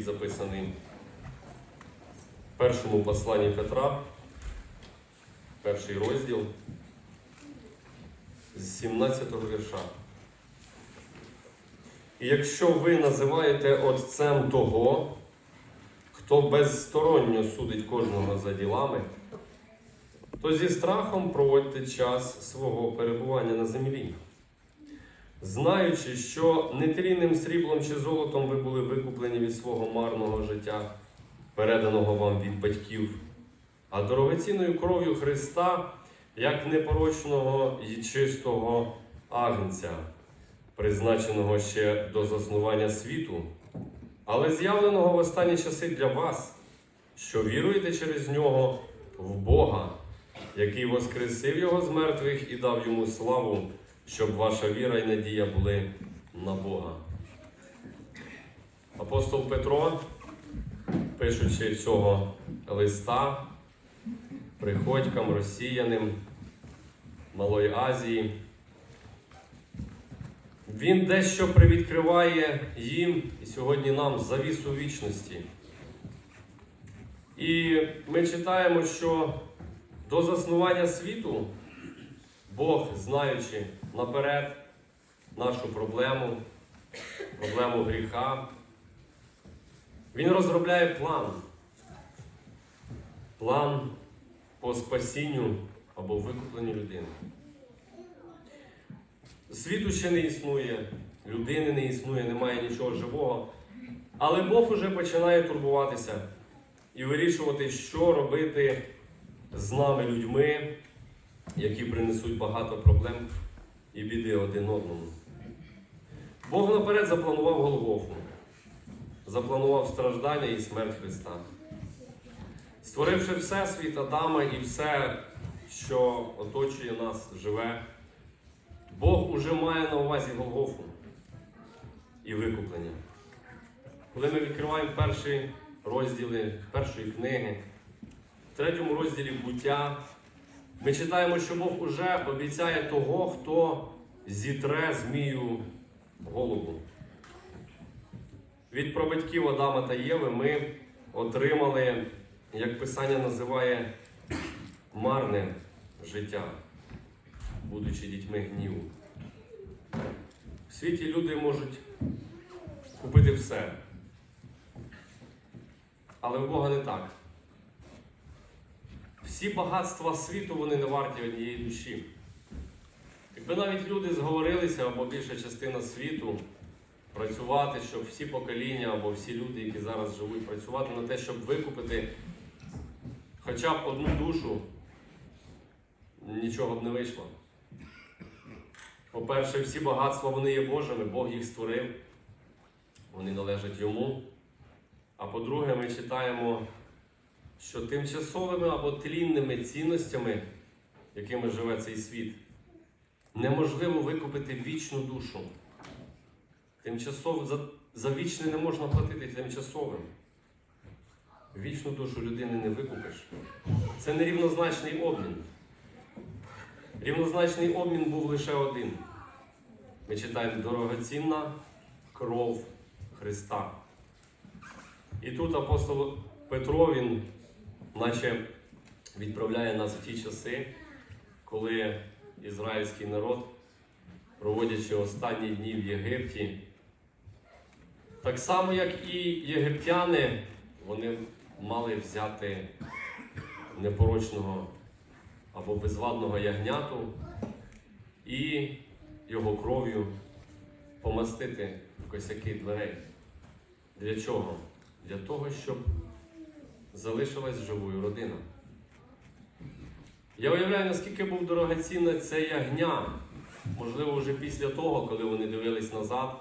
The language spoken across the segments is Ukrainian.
який записаний в першому посланні Петра, перший розділ з 17 вірша. І якщо ви називаєте Отцем того, хто безсторонньо судить кожного за ділами, то зі страхом проводьте час свого перебування на землі, знаючи, що нетлінним сріблом чи золотом ви були викуплені від свого марного життя, переданого вам від батьків, а дорогоцінною кров'ю Христа, як непорочного і чистого агнця, призначеного ще до заснування світу, але з'явленого в останні часи для вас, що віруєте через нього в Бога, який воскресив його з мертвих і дав йому славу, щоб ваша віра і надія були на Бога. Апостол Петро, пишучи цього листа приходькам, росіянам Малої Азії, він дещо привідкриває їм і сьогодні нам завісу вічності. І ми читаємо, що до заснування світу Бог, знаючи наперед нашу проблему, проблему гріха, Він розробляє план. План по спасінню або викупленню людини. Світу ще не існує, людини не існує, немає нічого живого. Але Бог уже починає турбуватися і вирішувати, що робити з нами людьми, які принесуть багато проблем і біди один одному. Бог наперед запланував Голгофу, запланував страждання і смерть Христа. Створивши Всесвіт Адама і все, що оточує нас, живе, Бог уже має на увазі Голгофу і викуплення. Коли ми відкриваємо перші розділи першої книги, в третьому розділі буття, ми читаємо, що Бог уже обіцяє того, хто зітре змію голову. Від прабатьків Адама та Єви ми отримали, як Писання називає, марне життя, будучи дітьми гніву. В світі люди можуть купити все. Але в Бога не так. Всі багатства світу вони не варті однієї душі. Якби навіть люди зговорилися або більша частина світу працювати, щоб всі покоління або всі люди, які зараз живуть, працювати на те, щоб викупити хоча б одну душу, нічого б не вийшло. По-перше, всі багатства вони є Божими, Бог їх створив, вони належать йому. А по-друге, ми читаємо, що тимчасовими або тлінними цінностями, якими живе цей світ, неможливо викупити вічну душу. Тимчасово за, за вічне не можна платити тимчасовим. Вічну душу людини не викупиш. Це не рівнозначний обмін. Рівнозначний обмін був лише один. Ми читаємо дорогоцінна кров Христа. І тут апостол Петро, він наче відправляє нас в ті часи, коли ізраїльський народ, проводячи останні дні в Єгипті, так само, як і єгиптяни, вони мали взяти непорочного або безвадного ягняту і його кров'ю помастити в косяки дверей. Для чого? Для того, щоб залишилась живою родина. Я уявляю, наскільки був дорогоцінне це ягня. Можливо, вже після того, коли вони дивились назад,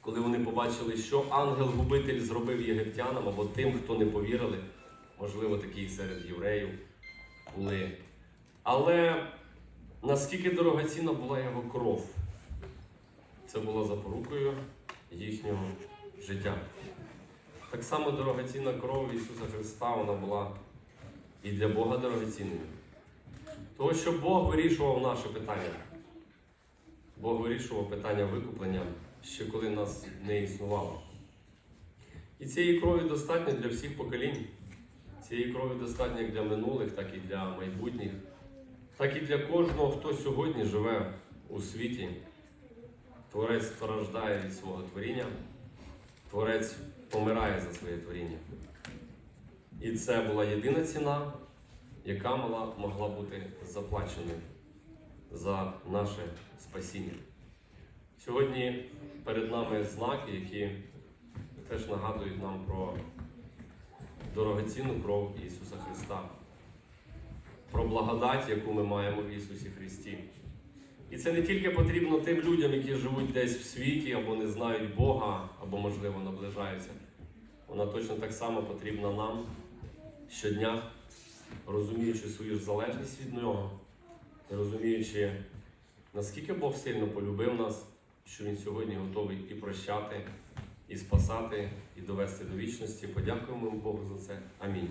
коли вони побачили, що ангел-губитель зробив єгиптянам або тим, хто не повірили, можливо, такі серед євреїв були. Але наскільки дорогоцінна була його кров, це було запорукою їхнього життя. Так само дорогоцінна кров Ісуса Христа вона була і для Бога дорогоцінною. Того, що Бог вирішував наше питання. Бог вирішував питання викуплення ще коли нас не існувало. І цієї крові достатньо для всіх поколінь. Цієї крові достатньо як для минулих, так і для майбутніх, так і для кожного, хто сьогодні живе у світі. Творець страждає від свого творіння, Творець помирає за своє творіння. І це була єдина ціна, яка мала, могла бути заплаченою за наше спасіння. Сьогодні перед нами знаки, які теж нагадують нам про дорогоцінну кров Ісуса Христа, про благодать, яку ми маємо в Ісусі Христі. І це не тільки потрібно тим людям, які живуть десь в світі або не знають Бога, або, можливо, наближаються. Вона точно так само потрібна нам щодня, розуміючи свою залежність від Нього, і розуміючи, наскільки Бог сильно полюбив нас, що Він сьогодні готовий і прощати, і спасати, і довести до вічності. Подякуємо Богу за це. Амінь.